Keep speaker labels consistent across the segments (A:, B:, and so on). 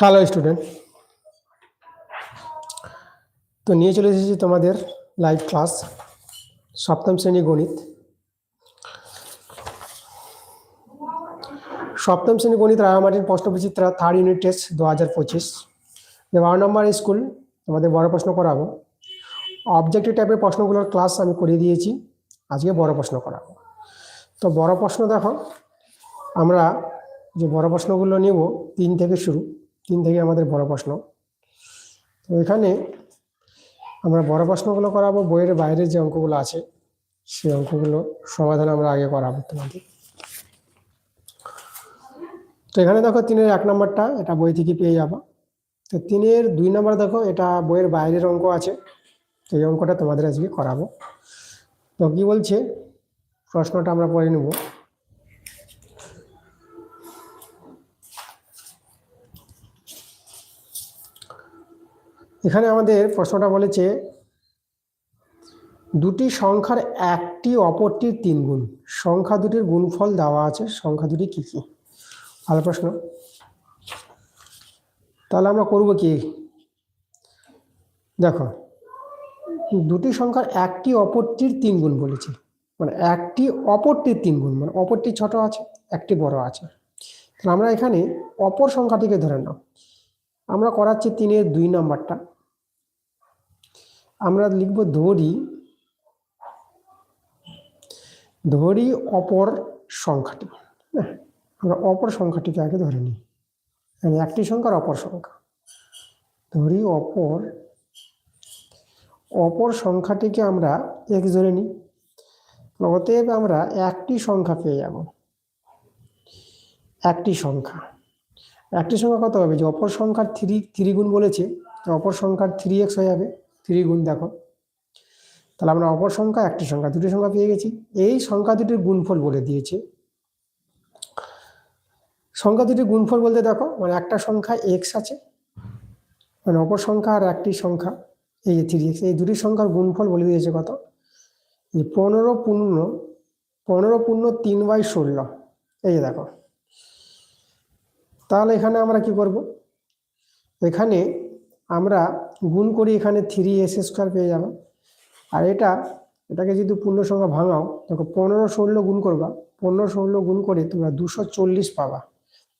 A: Hello student তো নিয়ে চলে এসেছি তোমাদের লাইভ ক্লাস সপ্তম শ্রেণি গণিত। সপ্তম শ্রেণি গণিত রায়ামাটির প্রশ্ন বিচিত্রা থার্ড ইউনিট টেস্ট দু হাজার পঁচিশ বারো নম্বর স্কুল তোমাদের বড় প্রশ্ন করাবো। অবজেক্টিভ টাইপের প্রশ্নগুলোর ক্লাস আমি করিয়ে দিয়েছি, আজকে বড় প্রশ্ন করাবো। তো বড় প্রশ্ন দেখো, আমরা যে বড় প্রশ্নগুলো নিব, তিন থেকে শুরু। তিন থেকে আমাদের বড় প্রশ্ন। তো এখানে আমরা বড় প্রশ্নগুলো করাবো, বইয়ের বাইরের যে অঙ্কগুলো আছে, সেই অঙ্কগুলো সমাধান আমরা আগে করাবো তোমাদের। তো এখানে দেখো তিনের এক নম্বরটা, এটা বই থেকে পেয়ে যাব। তো তিনের দুই নম্বর দেখো, এটা বইয়ের বাইরের অঙ্ক আছে, তো এই অঙ্কটা তোমাদের আজকে করাবো। তো কি বলছে? প্রশ্নটা আমরা পড়ে নেব। এখানে আমাদের প্রশ্নটা বলেছে, দুটি সংখ্যার একটি, অপরটির তিন গুণ। সংখ্যা দুটির গুণফল দেওয়া আছে, সংখ্যা দুটি কি কি? ভালো প্রশ্ন। তাহলে আমরা করব কি? দেখো, দুটি সংখ্যার একটি, অপরটির তিন গুণ বলেছি। মানে একটি, অপরটির তিন গুণ। মানে অপরটি ছোট আছে, একটি বড় আছে। তাহলে আমরা এখানে অপর সংখ্যাটিকে ধরে নাও। আমরা করাচ্ছি তিনের দুই নাম্বারটা। আমরা লিখব ধরি ধরি অপর সংখ্যাটি। হ্যাঁ আমরা অপর সংখ্যাটিকে আগে ধরে নিই। মানে একটি সংখ্যার অপর সংখ্যা। ধরি অপর অপর সংখ্যাটিকে আমরা এক্স ধরে নিই। অতএব আমরা একটি সংখ্যা পেয়ে যাব। একটি সংখ্যা। একটি সংখ্যা কত হবে? যে অপর সংখ্যার থ্রি থ্রি গুণ বলেছে অপর সংখ্যার থ্রি এক্স হয়ে যাবে। থ্রি গুণ দেখো। তাহলে আমরা অপর সংখ্যা, একটি সংখ্যা, দুটি সংখ্যা পেয়ে গেছি। এই সংখ্যা দুটির গুণফল বলে দিয়েছে। সংখ্যা দুটির গুণফল বলতে দেখো মানে একটা সংখ্যা এক্স আছে মানে অপর সংখ্যা আর একটি সংখ্যা, এই যে থ্রি এক্স এই দুটি সংখ্যার গুণফল বলে দিয়েছে কত? যে পনেরো পূর্ণ পনেরো পূর্ণ তিন বাই ষোলো, এই যে দেখো। তাহলে এখানে আমরা কি করব? এখানে আমরা গুণ করি এখানে থ্রি এস স্কোয়ার পেয়ে যাব। আর এটা, এটাকে যদি পূর্ণ সংখ্যা ভাঙাও, দেখো পনেরো ষোলো গুণ করবা, পনেরো ষোলো গুণ করে তোমরা দুশো চল্লিশ পাবা।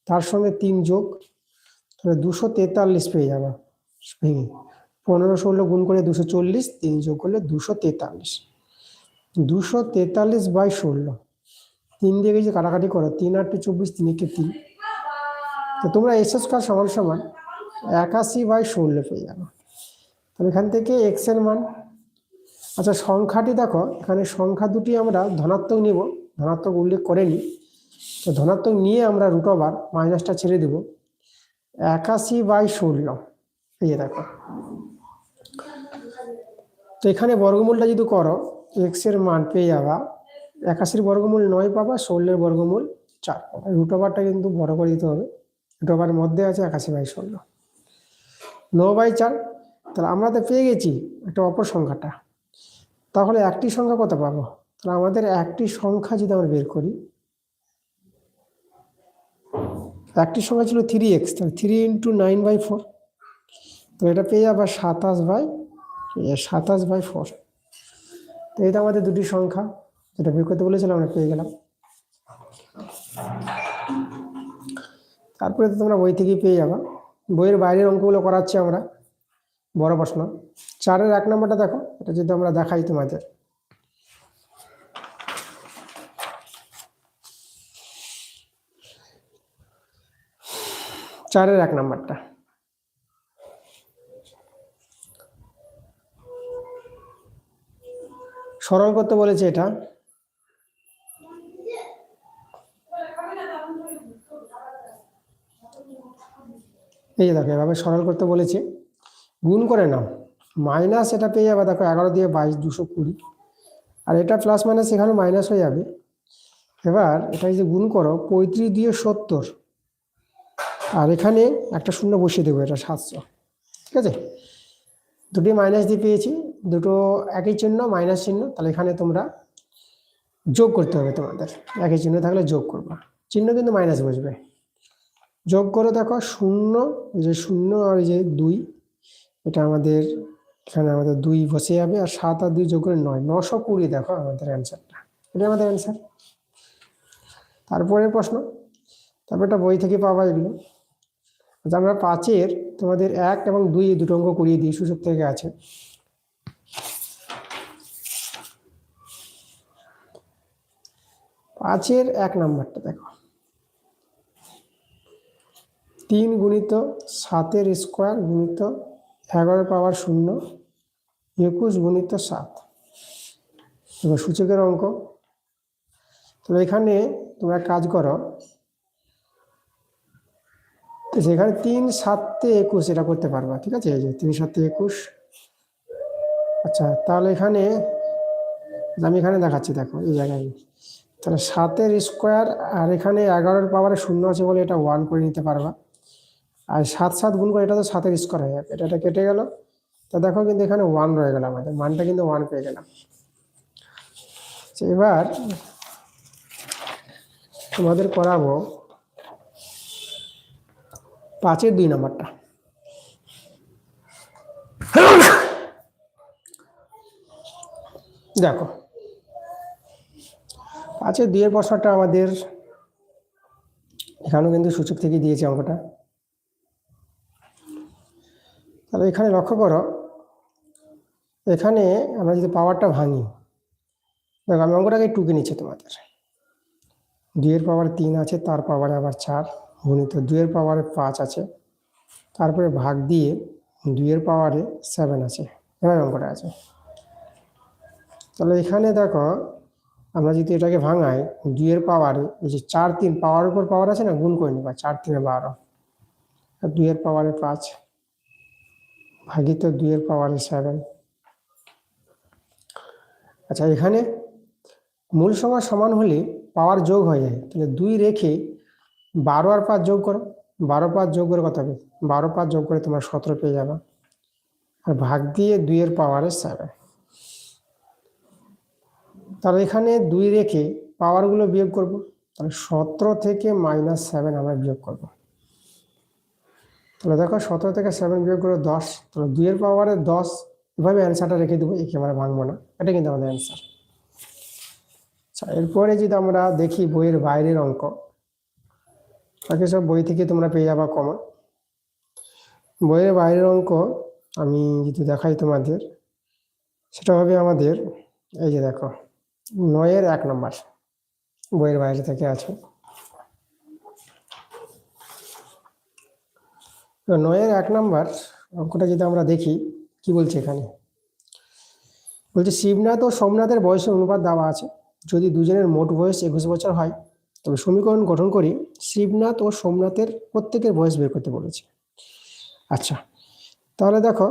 A: তার সঙ্গে তিন যোগ, তাহলে দুশো তেতাল্লিশ পেয়ে যাবা। ভেঙে। পনেরো ষোলো গুণ করে দুশো চল্লিশ, তিন যোগ করলে দুশো তেতাল্লিশ। দুশো তেতাল্লিশ বাই ষোলো। তিন দিয়ে যে কাটাকাটি করো, তিন আটটি চব্বিশ, তিন একে তিন। তো তোমরা এস স্কোয়ার সমান সমান একাশি বাই ষোলো পেয়ে যাবে। তাহলে এখান থেকে এক্সের মান। আচ্ছা সংখ্যাটি দেখো, এখানে সংখ্যা দুটি আমরা ধনাত্মক নিব, ধনাত্মক উল্লেখ করে নিই। তো ধনাত্মক নিয়ে আমরা রুট ওভার মাইনাসটা ছেড়ে দেব। একাশি বাই ষোলো, এই যে দেখো। তো এখানে বর্গমূলটা যদি করো এক্সের মান পেয়ে যাবা, একাশির বর্গমূল নয় পাবা, ষোলোর বর্গমূল চার পাবা। রুট ওভারটা কিন্তু বড় করে দিতে হবে। রুট ওভার মধ্যে আছে একাশি বাই ষোলো। ন বাই চার, তাহলে আমরা তো পেয়ে গেছি একটা অপর সংখ্যাটা। তাহলে একটি সংখ্যা কত পাবো? তাহলে আমাদের একটি সংখ্যা যদি আমরা বের করি, একটি সংখ্যা ছিল থ্রি এক্স তাহলে three into nine by four তো এটা পেয়ে যাবে সাতাশ বাই সাতাশ বাই ফোর তো এটা আমাদের দুটি সংখ্যা, যেটা বের করতে বলেছিলাম, আমরা পেয়ে গেলাম। তারপরে তো তোমরা বই থেকেই পেয়ে যাবা। বইয়ের বাইরের অঙ্কগুলো করাচ্ছি আমরা। বড় প্রশ্ন। চারের এক নম্বরটা দেখো, এটা যদি আমরা দেখাই তোমাদের। চারের এক নম্বরটা। সরল করতে বলেছে এটা। এই যে দেখো, এভাবে সরল করতে বলেছে। গুণ করে নাও। মাইনাস এটা পেয়ে যাবে, দেখো, এগারো দিয়ে বাইশ, দুশো কুড়ি। আর এটা প্লাস মাইনাস এখানে মাইনাস হয়ে যাবে। এবার এটা যে গুণ করো, পঁয়ত্রিশ দিয়ে সত্তর। আর এখানে একটা শূন্য বসিয়ে দেবো, এটা সাতশো। ঠিক আছে? দুটি মাইনাস দিয়ে পেয়েছি, দুটো একই চিহ্ন মাইনাস চিহ্ন, তাহলে এখানে তোমরা যোগ করতে হবে তোমাদের। একই চিহ্ন থাকলে যোগ করবা। চিহ্ন কিন্তু মাইনাস বসবে। যোগ করে দেখো, শূন্য যে শূন্য আর যে দুই, এটা আমাদের, এখানে আমাদের দুই বসে যাবে, আর সাত আর দুই যোগ করে নয়। নশো কুড়ি দেখো আমাদের অ্যান্সারটা এটা আমাদের অ্যান্সার তারপরের প্রশ্ন, তারপর এটা বই থেকে পাবা এগুলো। আচ্ছা আমরা পাঁচের তোমাদের এক এবং দুই দুটো অঙ্ক করিয়ে দিই, সুযোগ থেকে আছে। পাঁচের এক নাম্বারটা দেখো। তিন গুণিত সাতের স্কোয়ার গুণিত এগারো পাওয়ার শূন্য, একুশ গুণিত সাত। এবার সূচকের অঙ্ক। তো এখানে তোমরা কাজ করো। তো সেখানে তিন সাতে একুশ এটা করতে পারবা, ঠিক আছে? এই যে তিন সাতে একুশ। আচ্ছা তাহলে এখানে আমি এখানে দেখাচ্ছি, দেখো, এই জায়গায়। তাহলে সাতের স্কোয়ার আর এখানে এগারোর পাওয়ারে শূন্য আছে বলে এটা ওয়ান করে নিতে পারবা। আর সাত সাত গুণ করে, এটা তো সাতের স্কোয়ার হয়ে যাবে। এটা কেটে গেল। তা দেখো কিন্তু এখানে ওয়ান রয়ে গেল আমাদের। মানটা কিন্তু ওয়ান পেয়ে গেলাম। এবার তোমাদের করাবো পাঁচের দুই নাম্বারটা। দেখো, পাঁচের দুইয়ের প্রশ্নটা আমাদের এখানেও কিন্তু সূচক থেকে দিয়েছে অঙ্কটা। তাহলে এখানে লক্ষ্য করো, এখানে আমরা যদি পাওয়ারটা ভাঙি, দেখো আমি অঙ্কটাকে টুকে নিচ্ছি তোমাদের। দুইয়ের পাওয়ার তিন আছে, তার পাওয়ারে আবার চার, গুণিত দুইয়ের পাওয়ারে পাঁচ আছে, তারপরে ভাগ দিয়ে দুইয়ের পাওয়ারে সেভেন আছে, এভাবে অঙ্কটা আছে। তাহলে এখানে দেখো, আমরা যদি এটাকে ভাঙাই, দুইয়ের পাওয়ারে এই যে চার তিন পাওয়ার উপর পাওয়ার আছে না, গুণ করে নিবা, চার তিনে বারো, আর দুইয়ের পাওয়ারে পাঁচ ভাগিত দুইয়ের পাওয়ারে সেভেন। আচ্ছা এখানে মূল সংখ্যা সমান হলে পাওয়ার যোগ হয়ে যায়। তাহলে দুই রেখে বারো আর পাঁচ যোগ করো। বারো পাঁচ যোগ করে কত হবে? বারো পাঁচ যোগ করে তোমার সতেরো পেয়ে যাবে। আর ভাগ দিয়ে দুইয়ের পাওয়ারে সেভেন তাহলে এখানে দুই রেখে পাওয়ারগুলো বিয়োগ করব। তাহলে সতেরো থেকে মাইনাস সেভেন আমরা বিয়োগ করব। তাহলে দেখো সতেরো থেকে সেভেন বিয়োগ করে দশ, তাহলে দুইয়ের পাওয়ারে দশ, এভাবে অ্যান্সারটা রেখে দেবো একেবারে ভাঙবো না এটা কিন্তু আমাদের অ্যান্সার আচ্ছা এরপরে যদি আমরা দেখি বইয়ের বাইরের অঙ্ক, বাকি সব বই থেকে তোমরা পেয়ে যাবা কমন বইয়ের বাইরের অঙ্ক আমি যদি দেখাই তোমাদের, সেটা হবে আমাদের, এই যে দেখো, নয়ের এক নম্বর বইয়ের বাইরে থেকে আছে। তো নয়ের এক নম্বর অঙ্কটা যদি আমরা দেখি, কি বলছে এখানে? বলছে, শিবনাথ ও সোমনাথের বয়সের অনুপাত দেওয়া আছে। যদি দুজনের মোট বয়স একুশ বছর হয়, তবে সমীকরণ গঠন করে শিবনাথ ও সোমনাথের প্রত্যেকের বয়স বের করতে বলেছে। আচ্ছা তাহলে দেখো,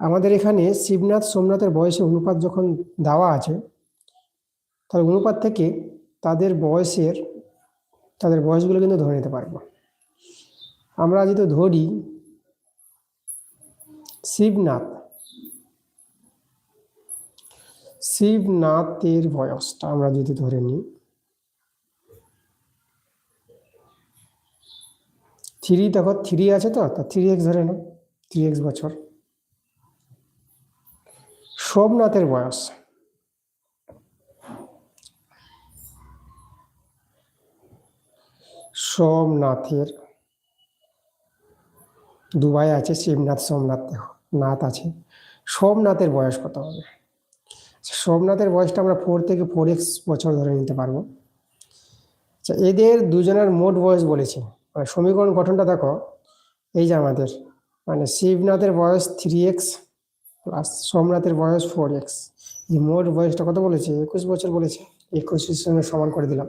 A: আমাদের এখানে শিবনাথ সোমনাথের বয়সের অনুপাত যখন দেওয়া আছে তাহলে অনুপাত থেকে তাদের বয়সের, তাদের বয়সগুলো কিন্তু ধরে নিতে পারব। আমরা যদি ধরি শিবনাথ, শিবনাথের বয়সটা আমরা যদি ধরে নিই, থ্রি দেখো, থ্রি আছে তো? থ্রি এক্স ধরে নাও, থ্রি এক্স বছর। সোমনাথের বয়স, সোমনাথের দুবাই আছে, শিবনাথ, সোমনাথ নাথ আছে। সোমনাথের বয়স কত হবে? সোমনাথের বয়সটা আমরা ফোর থেকে ফোর এক্স বছর ধরে নিতে পারব। আচ্ছা এদের দুজনের মোট বয়স বলেছে। মানে সমীকরণ গঠনটা দেখো, এই যে আমাদের মানে শিবনাথের বয়স থ্রি এক্স প্লাস সোমনাথের বয়স ফোর এক্স এই মোট বয়সটা কত বলেছে? একুশ বছর বলেছে। একুশের সঙ্গে সমান করে দিলাম।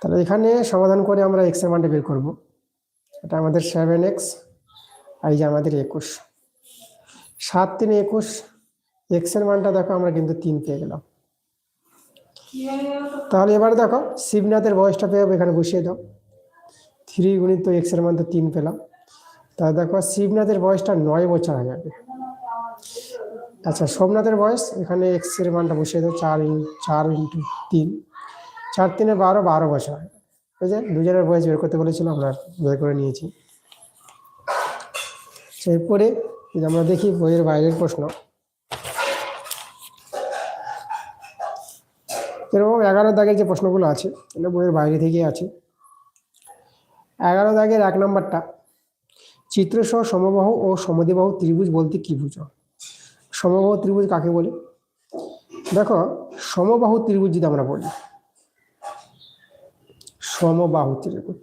A: তাহলে এখানে সমাধান করে আমরা এক্সের মানটা বের করব। এটা আমাদের সেভেন এক্স আর এই যে আমাদের একুশ। সাত তিন একুশ এক্সের মানটা দেখো আমরা কিন্তু তিন পেয়ে গেলাম। তাহলে এবার দেখো, শিবনাথের বয়সটা পেয়ে এখানে বসিয়ে দাও। থ্রি গুণিত এক্সের মান তো তিন পেলাম। তাহলে দেখো, শিবনাথের বয়সটা নয় বছর হয়ে যাবে আচ্ছা সোমনাথের বয়স, এখানে এক্সের মানটা বসিয়ে দাও, চার চার ইন্টু তিন। চার তিনে বারো বারো বছর ওই যে দুজনের বয়স বের করতে বলেছিল, আমরা বের করে নিয়েছি। এরপরে যদি আমরা দেখি বইয়ের বাইরের প্রশ্ন। এরকম এগারো দাগের যে প্রশ্নগুলো আছে, এগুলো বইয়ের বাইরে থেকে আছে। এগারো দাগের এক নম্বরটা চিত্রসহ সমবাহু ও সমদ্বিবাহু ত্রিভুজ বলতে কি বুঝো? সমবাহু ত্রিভুজ কাকে বলে? দেখো, সমবাহু ত্রিভুজ যদি আমরা বলি সমবাহু ত্রিভুজ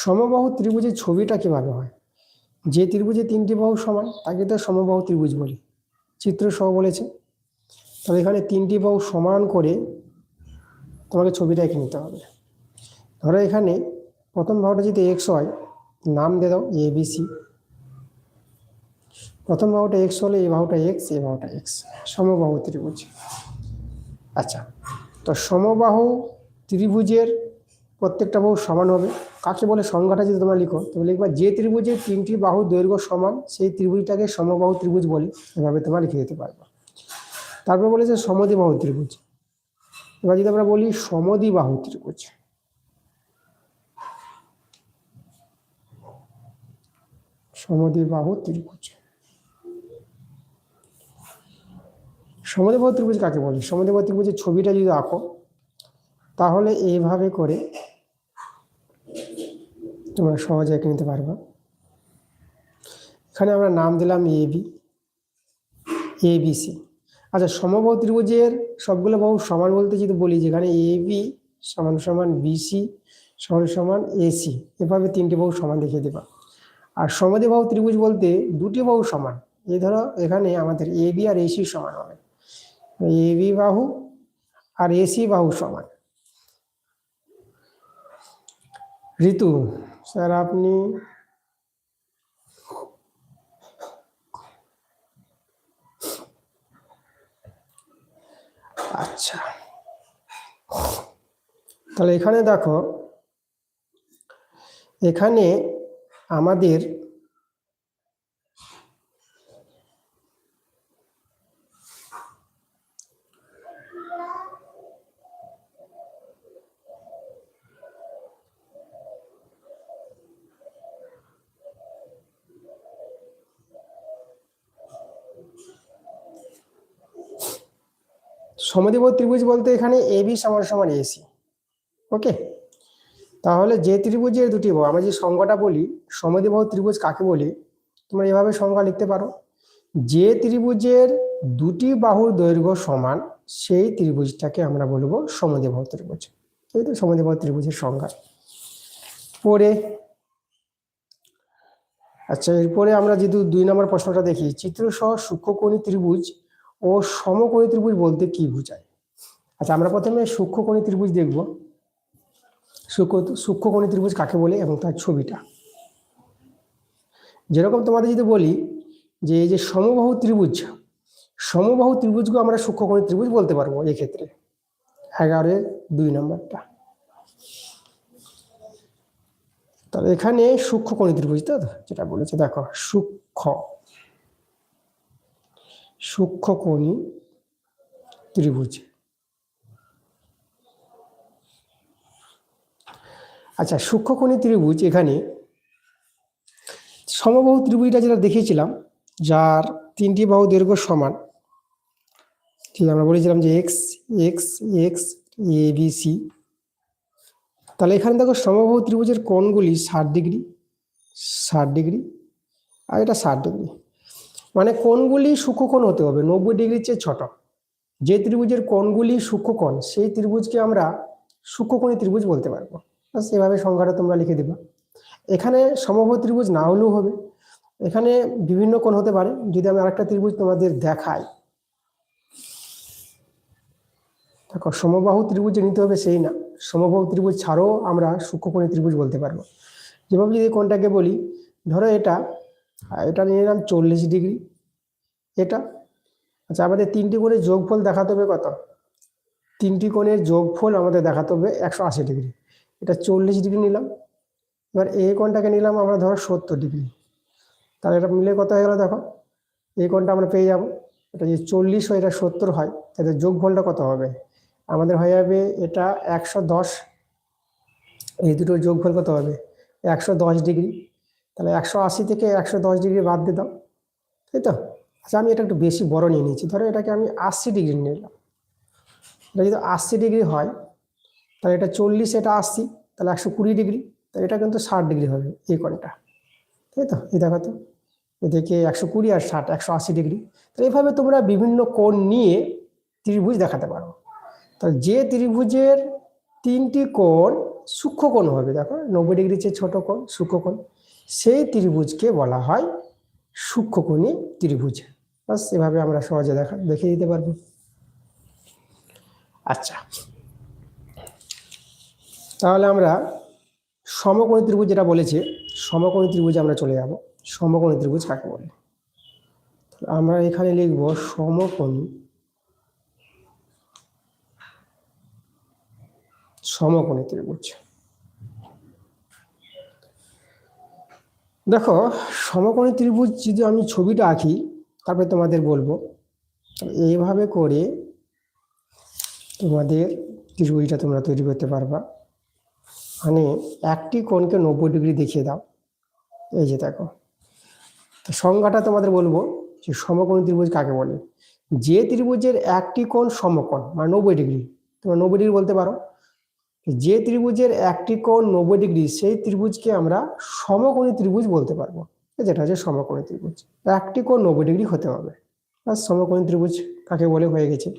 A: সমবাহু ত্রিভুজের ছবিটা কীভাবে হয়? যে ত্রিভুজে তিনটি বাহু সমান, তাকে তো সমবাহু ত্রিভুজ বলি। চিত্র সহ বলেছে। তবে এখানে তিনটি বাহু সমান করে তোমাকে ছবিটা এঁকে নিতে হবে। ধরো এখানে প্রথম বাহুটা যদি এক্স হয়, নাম দিয়ে দাও এ বি সি প্রথম বাহুটা এক্স হলে এই বাহুটা এক্স এই বাহুটা এক্স সমবাহু ত্রিভুজ। আচ্ছা তো সমবাহু ত্রিভুজের প্রত্যেকটা বাহু সমান হবে। কাকে বলে সংজ্ঞাটা যদি তোমরা লিখো তবে লিখবা যে ত্রিভুজের তিনটি বাহু দৈর্ঘ্য সমান, সেই ত্রিভুজটাকে সমবাহু ত্রিভুজ বলি এভাবে তোমরা লিখে দিতে পারবে। তারপর বলেছে সমদ্বিবাহু ত্রিভুজ। এবার যদি আমরা বলি সমদ্বিবাহু ত্রিভুজ। সমদ্বিবাহু ত্রিভুজ। সমদ্বিবাহু ত্রিভুজ কাকে বলি? সমদ্বিবাহু ত্রিভুজের ছবিটা যদি আঁকো, তাহলে এইভাবে করে তোমরা সহজে এঁকে নিতে পারবা। এখানে আমরা নাম দিলাম A B A B C. আচ্ছা সমবাহু ত্রিভুজের সবগুলো বাহু সমান বলতে যদি বলি, যেখানে এ বি সমান সমান বিসি সমান সমান এসি এভাবে তিনটি বাহু সমান দেখিয়ে দেবা। আর সমদ্বিবাহু ত্রিভুজ বলতে দুটি বাহু সমান। এই ধরো এখানে আমাদের এ বি আর এসি সমান হবে। এ বি বাহু আর এসি বাহু সমান। ঋতু, স্যার আপনি আচ্ছা। তাহলে এখানে দেখো, এখানে আমাদের সমদ্বিবাহু ত্রিভুজ বলতে এখানে এ বি সমান সমান এসি ওকে তাহলে যে ত্রিভুজের দুটি বাহু আমরা যে সংজ্ঞাটা বলি সমদ্বিবাহু ত্রিভুজ কাকে বলি, তোমরা এভাবে সংজ্ঞা লিখতে পারো। যে ত্রিভুজের দুটি বাহুর দৈর্ঘ্য সমান, সেই ত্রিভুজটাকে আমরা বলব সমদ্বিবাহু ত্রিভুজ। এই তো সমদ্বিবাহু ত্রিভুজের সংজ্ঞা। পরে আচ্ছা এরপরে আমরা যদি দুই নম্বর প্রশ্নটা দেখি চিত্রসহ সূক্ষ্মকোণী ত্রিভুজ ও সমকোণী ত্রিভুজ বলতে কি বোঝায়? আচ্ছা আমরা প্রথমে সূক্ষ্মকোণী ত্রিভুজ দেখব। সূক্ষ্ম, সূক্ষ্মকোণী ত্রিভুজ কাকে বলে এবং তার ছবিটা? যেরকম তোমাদের যদি বলি যে এই যে সমবাহু ত্রিভুজ, সমবাহু ত্রিভুজকে আমরা সূক্ষ্মকোণী ত্রিভুজ বলতে পারব এক্ষেত্রে। এগারোর দুই নম্বরটা। তাহলে এখানে সূক্ষ্মকোণী ত্রিভুজ তো যেটা বলেছে, দেখো, সূক্ষ্ম। সূক্ষ্মকোণী ত্রিভুজ। আচ্ছা সূক্ষ্মকোণী ত্রিভুজ এখানে সমবাহু ত্রিভুজটা যেটা দেখিয়েছিলাম, যার তিনটি বাহু দৈর্ঘ্য সমান ঠিক আমরা বলেছিলাম যে X X X A B C তাহলে এখানে দেখো সমবাহু ত্রিভুজের কোণগুলি ষাট ডিগ্রি ষাট ডিগ্রি, আর এটা ষাট ডিগ্রি। মানে কোণগুলি সূক্ষ্মকোণ হতে হবে, নব্বই ডিগ্রির চেয়ে ছোট। যে ত্রিভুজের কোণগুলি সূক্ষ্মকোণ, সেই ত্রিভুজকে আমরা সূক্ষ্মকোণী ত্রিভুজ বলতে পারব। ব্যাস, এভাবে সংখ্যাটা তোমরা লিখে দিবা। এখানে সমবাহু ত্রিভুজ না হলেও হবে। এখানে বিভিন্ন কোণ হতে পারে। যদি আমি আরেকটা ত্রিভুজ তোমাদের দেখাই। দেখো, সমবাহু ত্রিভুজ নিতে হবে সেই না। সমবাহু ত্রিভুজ ছাড়াও আমরা সূক্ষ্মকোণী ত্রিভুজ বলতে পারব। যেভাবে যদি কোনটাকে বলি, ধরো এটা এটা নিয়ে নিলাম চল্লিশ ডিগ্রি। এটা? আচ্ছা আমাদের তিনটি কোণের যোগফল দেখাতে হবে কত? তিনটি কোণের যোগফল আমাদের দেখাতে হবে একশো আশি ডিগ্রি। এটা চল্লিশ ডিগ্রি নিলাম। এবার এই কোণটাকে নিলাম আমরা ধরো সত্তর ডিগ্রি। তাহলে এটা মিলে কত হয়ে গেল দেখো? এই কোণটা আমরা পেয়ে যাব। এটা যদি চল্লিশ হয়, এটা সত্তর হয়, তাহলে যোগফলটা কত হবে? আমাদের হয়ে যাবে এটা একশো দশ। এই দুটোর যোগফল কত হবে? একশো দশ ডিগ্রি। তাহলে একশো আশি থেকে একশো দশ ডিগ্রি বাদ দিয়ে দাও, তাই তো? আচ্ছা আমি এটা একটু বেশি বড় নিয়ে নিয়েছি। ধরো এটাকে আমি আশি ডিগ্রি নিলাম। এটা যদি আশি ডিগ্রি হয়, তাহলে এটা চল্লিশ, এটা আশি, তাহলে একশো কুড়ি ডিগ্রি, তাহলে এটা কিন্তু ষাট ডিগ্রি হবে এই কোণটা, তাই তো? এই দেখো তো, এদিকে একশো কুড়ি আর ষাট, একশো আশি ডিগ্রি। তো এইভাবে তোমরা বিভিন্ন কোণ নিয়ে ত্রিভুজ দেখাতে পারো। তাহলে যে ত্রিভুজের তিনটি কোণ সূক্ষ্ম কোণ হবে, দেখো, নব্বই ডিগ্রি চেয়ে ছোটো কোণ, সূক্ষ্ম কোণ। সেই ত্রিভুজকে বলা হয় সূক্ষ্মকোণী ত্রিভুজ। বাস এভাবে আমরা সহজে দেখা দেখে দিতে পারব। আচ্ছা। তাহলে আমরা সমকোণী ত্রিভুজ যেটা বলেছে সমকোণী ত্রিভুজে আমরা চলে যাব। সমকোণী ত্রিভুজ কাকে বলে? আমরা এখানে লিখব সমকোণী সমকোণী ত্রিভুজ। দেখো, সমকোণী ত্রিভুজ যদি আমি ছবিটা আঁকি, তারপরে তোমাদের বলব। এইভাবে করে তোমাদের ত্রিভুজটা তোমরা তৈরি করতে পারবা। মানে একটি কোণকে নব্বই ডিগ্রি দেখিয়ে দাও। এই যে দেখো। তো সংজ্ঞাটা তোমাদের বলব যে সমকোণী ত্রিভুজ কাকে বলে? যে ত্রিভুজের একটি কোণ সমকোণ মানে নব্বই ডিগ্রি। তোমরা নব্বই ডিগ্রি বলতে পারো। যে ত্রিভুজের একটি কোণ নব্বই ডিগ্রি, সেই ত্রিভুজকে আমরা সমকোণী ত্রিভুজ বলতে পারব। যেটা হচ্ছে সমকোণী ত্রিভুজ। একটি কোণ নব্বই ডিগ্রি হতে হবে। আর সমকোণী ত্রিভুজ কাকে বলে? হয়ে গেছে।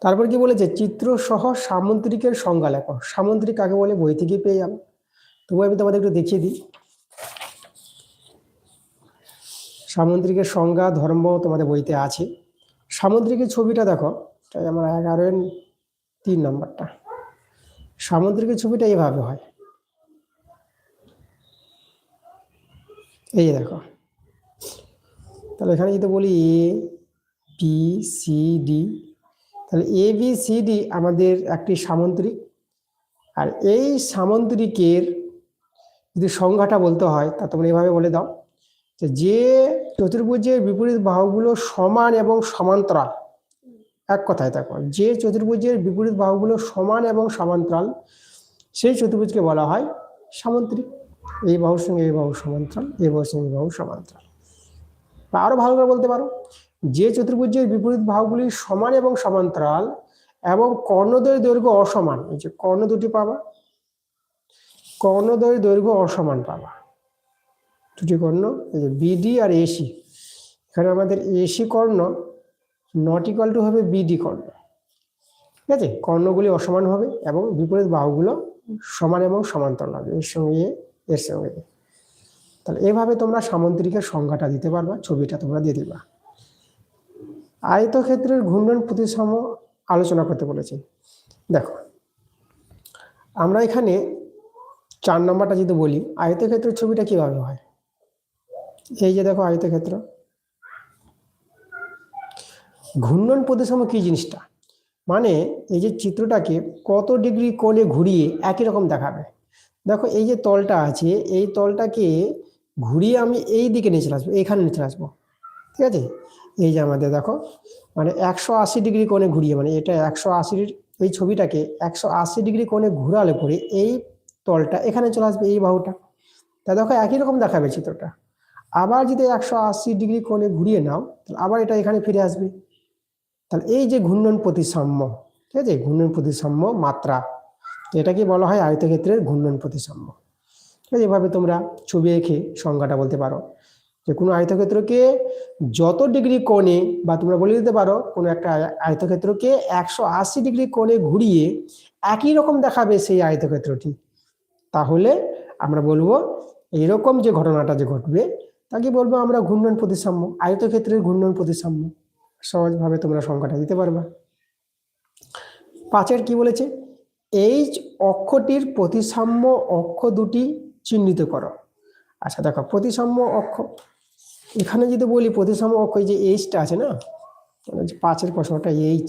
A: তারপর কি বলেছে? চিত্র সহ সামুদ্রিকের সংজ্ঞা লেখো। সামুদ্রিক কাকে বলে? বই থেকে পেয়ে যাবে। তবু আমি তোমাদের একটু দেখিয়ে দিই। সামুদ্রিকের সংজ্ঞা, ধর্ম তোমাদের বইতে আছে। সামুদ্রিকের ছবিটা দেখো। আমার এগারো তিন নম্বরটা। সামুদ্রিকের ছবিটা এইভাবে হয়। এই দেখো। তাহলে এখানে যদি বলি এ বি সি ডি তাহলে এ বি সি ডি আমাদের একটি সামুদ্রিক। আর এই সামুদ্রিকের যদি সংজ্ঞাটা বলতে হয়, তা তোমরা এভাবে বলে দাও যে চতুর্ভুজের বিপরীত বাহুগুলো সমান এবং সমান্তরাল। এক কথায় দেখো, যে চতুর্ভুজের বিপরীত বাহুগুলো সমান এবং সমান্তরাল, সেই চতুর্ভুজকে বলা হয় সামুদ্রিক এই বাহুর সঙ্গে এই বাহু সমান্তরাল, এই বাহুর সঙ্গে এই বাহু সমান্তরাল। বা আরও ভালো করে বলতে পারো, যে চতুর্ভুজের বিপরীত বাহুগুলি সমান এবং সমান্তরাল এবং কর্ণদ্বয়ের দৈর্ঘ্য অসমান, এই যে কর্ণ দুটি পাবা কর্ণদ্বয়ের দৈর্ঘ্য অসমান পাবা। দুটি কর্ণ, এই যে বিডি আর এসি এখানে আমাদের এসি কর্ণ নট ইকাল টু হবে বিডি কর্ণ। ঠিক আছে? কর্ণগুলি অসমান হবে এবং বিপরীত বাহুগুলো সমান এবং সমান্তরাল হবে এর সঙ্গে এর সঙ্গে। তাহলে এভাবে তোমরা সামন্ত্রিকের সংজ্ঞাটা দিতে পারবা, ছবিটা তোমরা দিয়ে দিবা। আয়তক্ষেত্রের ঘূর্ণন প্রতিসম আলোচনা করতে বলেছে। দেখো, আমরা এখানে চার নম্বরটা যদি বলি, আয়তক্ষেত্রের ছবিটা কীভাবে হয়? এই যে দেখো আয়তক্ষেত্র। ঘূর্ণন প্রতিসম কী জিনিসটা? মানে এই যে চিত্রটাকে কত ডিগ্রি কোণে ঘুরিয়ে একই রকম দেখাবে? দেখো এই যে তলটা আছে, এই তলটাকে ঘুরিয়ে আমি এই দিকে নিয়ে চলে আসব এখানে নিয়ে চলে আসব ঠিক আছে? এই যে আমাদের দেখো মানে একশো আশি ডিগ্রি কোণে ঘুরিয়ে মানে এটা একশো আশির এই ছবিটাকে একশো আশি ডিগ্রি কোণে ঘুরালে পরে এই তলটা এখানে চলে আসবে, এই বাহুটা। তা দেখো একই রকম দেখাবে চিত্রটা। আবার যদি একশো আশি ডিগ্রি কোণে ঘুরিয়ে নাও, তাহলে আবার এটা এখানে ফিরে আসবে। তাহলে এই যে ঘূর্ণন প্রতিসাম্য, ঠিক আছে? ঘূর্ণন প্রতিসাম্য মাত্রা, এটাকে বলা হয় আয়তক্ষেত্রের ঘূর্ণন প্রতিসাম্য। ঠিক আছে? এভাবে তোমরা ছবি এঁকে সংজ্ঞাটা বলতে পারো যে কোনো আয়তক্ষেত্রকে যত ডিগ্রি কোণে বা তোমরা বলে দিতে পারো কোনো একটা আয়তক্ষেত্রকে একশো আশি ডিগ্রি কোণে ঘুরিয়ে একই রকম দেখাবে সেই আয়তক্ষেত্রটি। তাহলে আমরা বলব এরকম যে ঘটনাটা যে ঘটবে, তাকে বলব আমরা ঘূর্ণন প্রতিসাম্য, আয়তক্ষেত্রের ঘূর্ণন প্রতিসাম্য। সহজভাবে তোমরা সংখ্যাটা দিতে পারবা। পাঁচের কি বলেছে? এইচ অক্ষটির প্রতিসাম্য অক্ষ দুটি চিহ্নিত করো। আচ্ছা দেখো, প্রতিসাম্য অক্ষ। এখানে যদি বলি প্রতিসাম্য অক্ষ যে এইচটা আছে না পাঁচের প্রশ্নটা এইচ।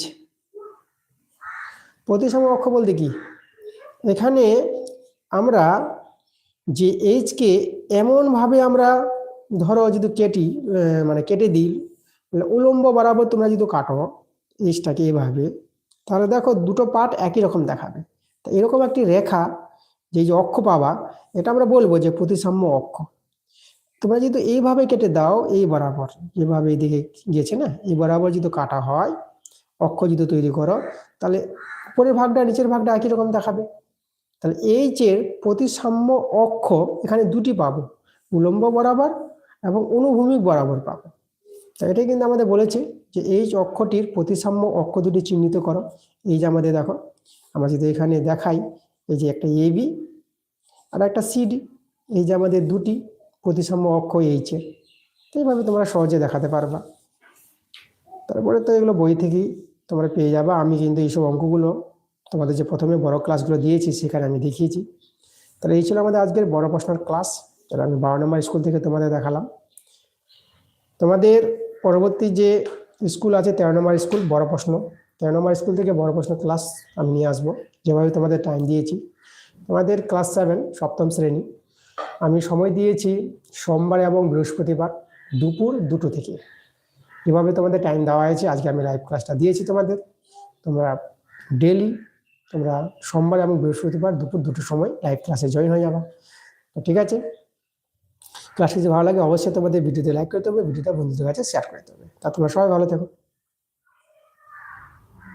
A: প্রতিসাম্য অক্ষ বলতে কি? এখানে আমরা যে এইচকে এমনভাবে আমরা ধরো যদি কেটি মানে কেটে দিই তাহলে উলম্ব বরাবর তোমরা যদি কাটো এইচটাকে এইভাবে তাহলে দেখো দুটো পার্ট একই রকম দেখাবে। তা এরকম একটি রেখা যে যে অক্ষ পাবা, এটা আমরা বলব যে প্রতিসাম্য অক্ষ। তোমরা যদি এইভাবে কেটে দাও, এই বরাবর, যেভাবে এইদিকে গিয়েছে না, এই বরাবর যদি কাটা হয়, অক্ষ যদি তৈরি করো, তাহলে উপরের ভাগটা, নিচের ভাগটা একই রকম দেখাবে। তাহলে এইচ এর প্রতিসাম্য অক্ষ, এখানে দুটি পাবো, উলম্ব বরাবর এবং অনুভূমিক বরাবর পাবো। তা এটাই কিন্তু আমাদের বলেছে যে এই অক্ষটির প্রতিসাম্য অক্ষ দুটি চিহ্নিত করো। এই যে আমাদের দেখো, আমরা যদি এখানে দেখাই, এই যে একটা এবি আর একটা সিডি এই যে আমাদের দুটি প্রতিসাম্য অক্ষ এইচ এর। তো এইভাবে তোমরা সহজে দেখাতে পারবা। তারপরে তো এগুলো বই থেকেই তোমরা পেয়ে যাবে। আমি কিন্তু এইসব অঙ্কগুলো তোমাদের যে প্রথমে বড় ক্লাসগুলো দিয়েছি, সেখানে আমি দেখিয়েছি। তাহলে এই ছিল আমাদের আজকের বড় প্রশ্নের ক্লাস যেটা আমি বারো নম্বর স্কুল থেকে তোমাদের দেখালাম। তোমাদের পরবর্তী যে স্কুল আছে, তেরো নম্বর স্কুল, বড় প্রশ্ন। তেরো নম্বর স্কুল থেকে বড় প্রশ্ন ক্লাস আমি নিয়ে আসব। যেভাবে তোমাদের টাইম দিয়েছি। তোমাদের ক্লাস সেভেন সপ্তম শ্রেণি। আমি সময় দিয়েছি সোমবার এবং বৃহস্পতিবার দুপুর দুটো থেকে। এভাবে তোমাদের টাইম দেওয়া হয়েছে। আজকে আমি লাইভ ক্লাসটা দিয়েছি তোমাদের। তোমরা ডেলি তোমরা সোমবার এবং বৃহস্পতিবার দুপুর দুটোর সময় লাইভ ক্লাসে জয়েন হয়ে যাবা। তো ঠিক আছে? ক্লাসটি যদি ভালো লাগে, অবশ্যই তোমাদের ভিডিওতে লাইক করতে হবে ভিডিওটা বন্ধুদের কাছে শেয়ার করতে হবে তা তোমরা সবাই ভালো থেকো।